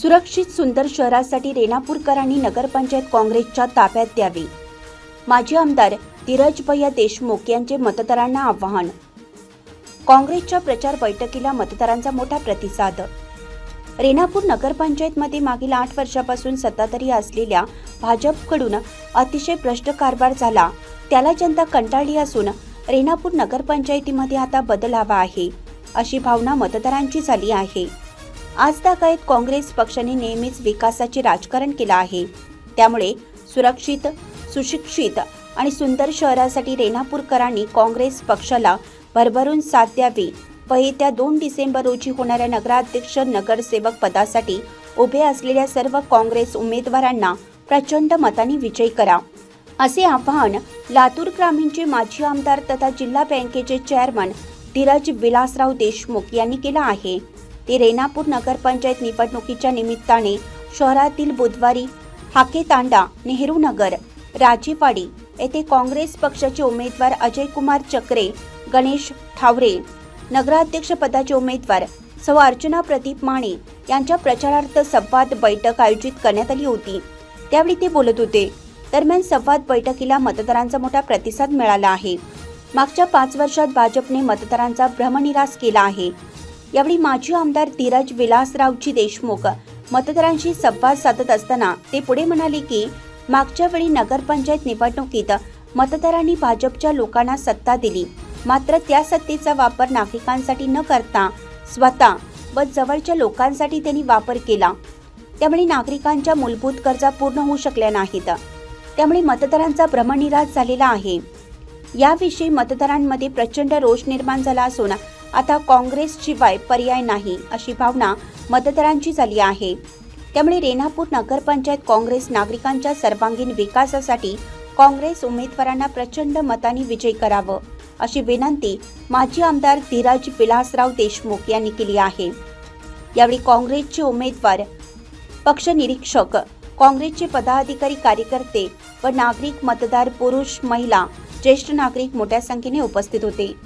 सुरक्षित सुंदर शहरासाठी रेणापूरकरांनी नगरपंचायत काँग्रेसच्या ताब्यात द्यावी. माजी आमदार धीरज भैया देशमुख यांचे मतदारांना आवाहन. काँग्रेसच्या प्रचार बैठकीला मतदारांचा मोठा प्रतिसाद. रेणापूर नगरपंचायतमध्ये मागील आठ वर्षापासून सत्ताधारी असलेल्या भाजपकडून अतिशय भ्रष्ट कारभार झाला. त्याला जनता कंटाळली असून रेणापूर नगरपंचायतीमध्ये आता बदल हवा आहे अशी भावना मतदारांची झाली आहे. आज तागायत काँग्रेस पक्षाने नेहमीच विकासाचे राजकारण केलं आहे. त्यामुळे सुरक्षित सुशिक्षित आणि सुंदर शहरासाठी रेणापूरकरांनी काँग्रेस पक्षाला भरभरून साथ द्यावी. व येत्या दोन डिसेंबर रोजी होणाऱ्या नगराध्यक्ष नगरसेवक पदासाठी उभे असलेल्या सर्व काँग्रेस उमेदवारांना प्रचंड मताने विजयी करा. असे आवाहन लातूर ग्रामीणचे माजी आमदार तथा जिल्हा बँकेचे चेअरमन धीरज विलासराव देशमुख यांनी केलं आहे. ते रेणापूर नगरपंचायत निवडणुकीच्या निमित्ताने शहरातील बुधवारी हाकेतांडा नेहरू नगर राजेवाडी येथे काँग्रेस पक्षाचे उमेदवार अजय कुमार चक्रे गणेश ठावरे नगराध्यक्षपदाचे उमेदवार सौ अर्चना प्रदीप माने यांच्या प्रचारार्थ संवाद बैठक आयोजित करण्यात आली होती. त्यावेळी ते बोलत होते दरम्यान संवाद बैठकीला मतदारांचा मोठा प्रतिसाद मिळाला आहे. मागच्या पाच वर्षात भाजपने मतदारांचा भ्रमनिरास केला आहे. यावेळी माजी आमदार धीरज विलासरावजी देशमुख मतदारांशी संवाद साधत असताना ते पुढे म्हणाले की मागच्या वेळी नगरपंचायत निवडणुकीत मतदारांनी भाजपच्या लोकांना सत्ता दिली. मात्र त्या सत्तेचा वापर नागरिकांसाठी न करता स्वतः व जवळच्या लोकांसाठी त्यांनी वापर केला. त्यामुळे नागरिकांच्या मूलभूत गरजा पूर्ण होऊ शकल्या नाहीत. त्यामुळे मतदारांचा भ्रमनिराश झालेला आहे. याविषयी मतदारांमध्ये प्रचंड रोष निर्माण झाला असून आता काँग्रेसशिवाय पर्याय नाही अशी भावना मतदारांची झाली आहे. त्यामुळे रेणापूर नगरपंचायत काँग्रेस नागरिकांच्या सर्वांगीण विकासासाठी काँग्रेस उमेदवारांना प्रचंड मतांनी विजय करावं अशी विनंती माजी आमदार धीराज विलासराव देशमुख यांनी केली आहे. यावेळी काँग्रेसचे उमेदवार पक्ष निरीक्षक काँग्रेसचे पदाधिकारी कार्यकर्ते व नागरिक मतदार पुरुष महिला ज्येष्ठ नागरिक मोठ्या संख्येने उपस्थित होते.